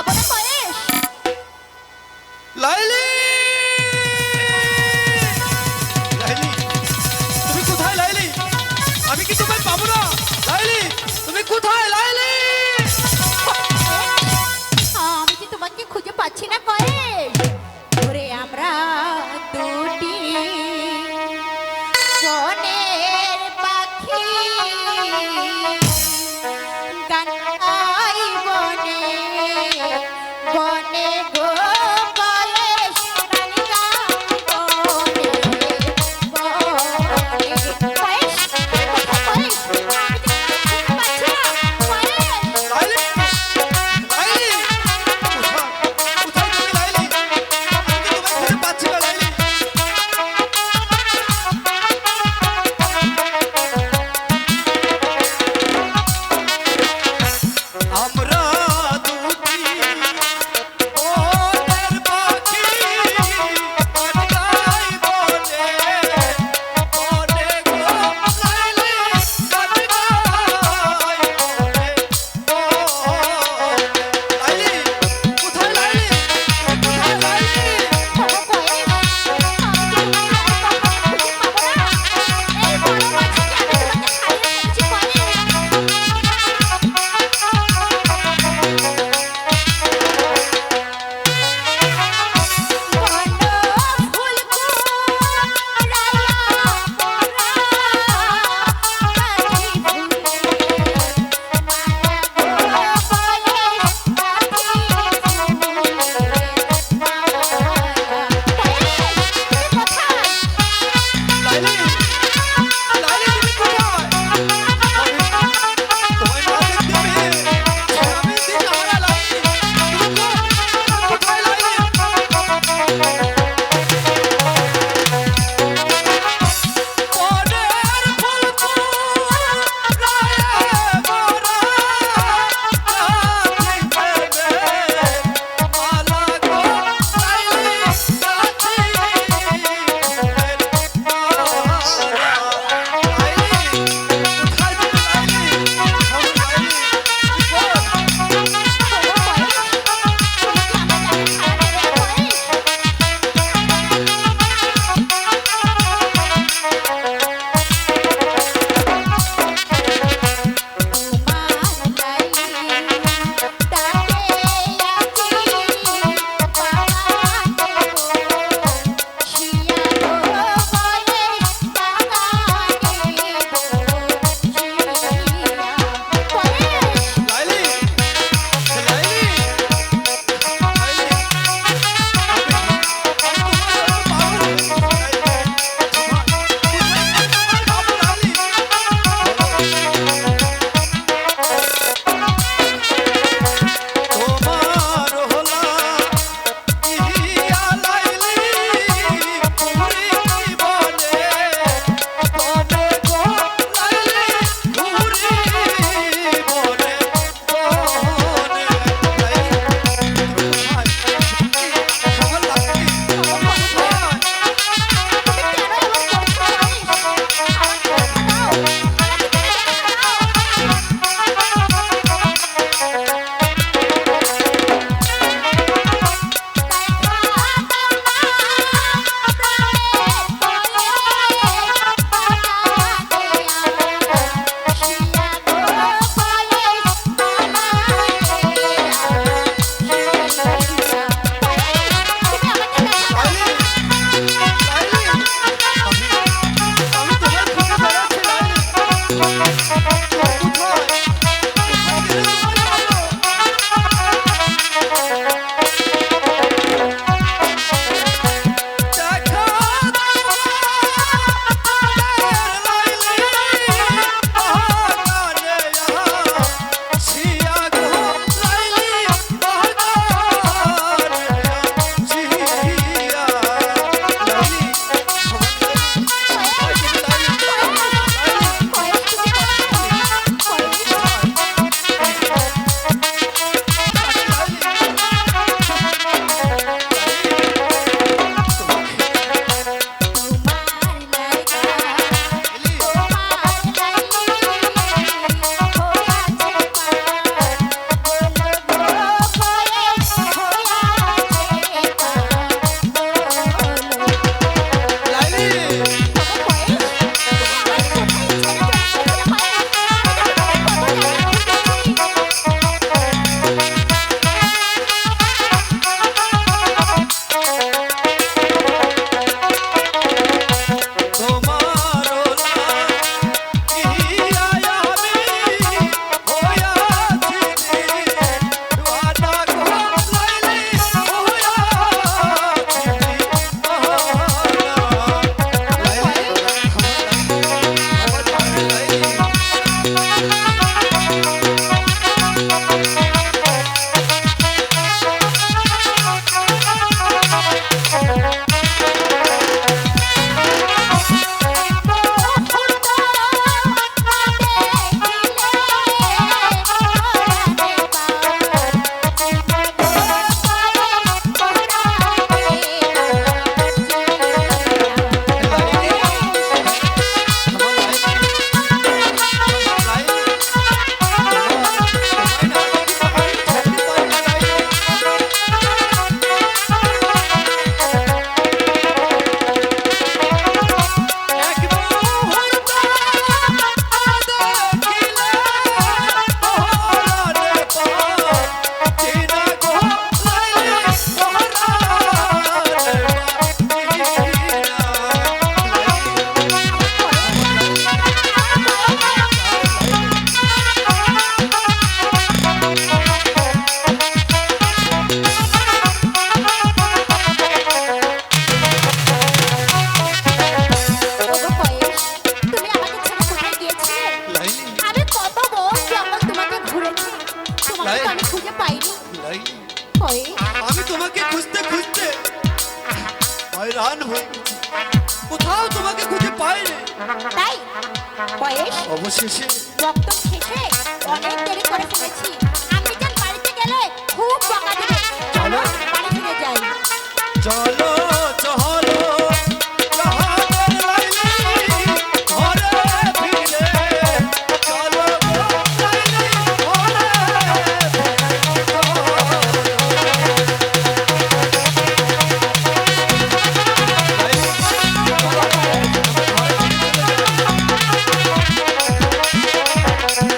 পাবো না লাইলি লাইলি! হয়রান হই কোথাও তোমাকে খুঁজে পাইনি। তাই বয়স? অবশেষে রক্ত শেষে অনেক দেরি করে ফেলেছি। আমি যখন বাড়িতে গেলে খুব বকা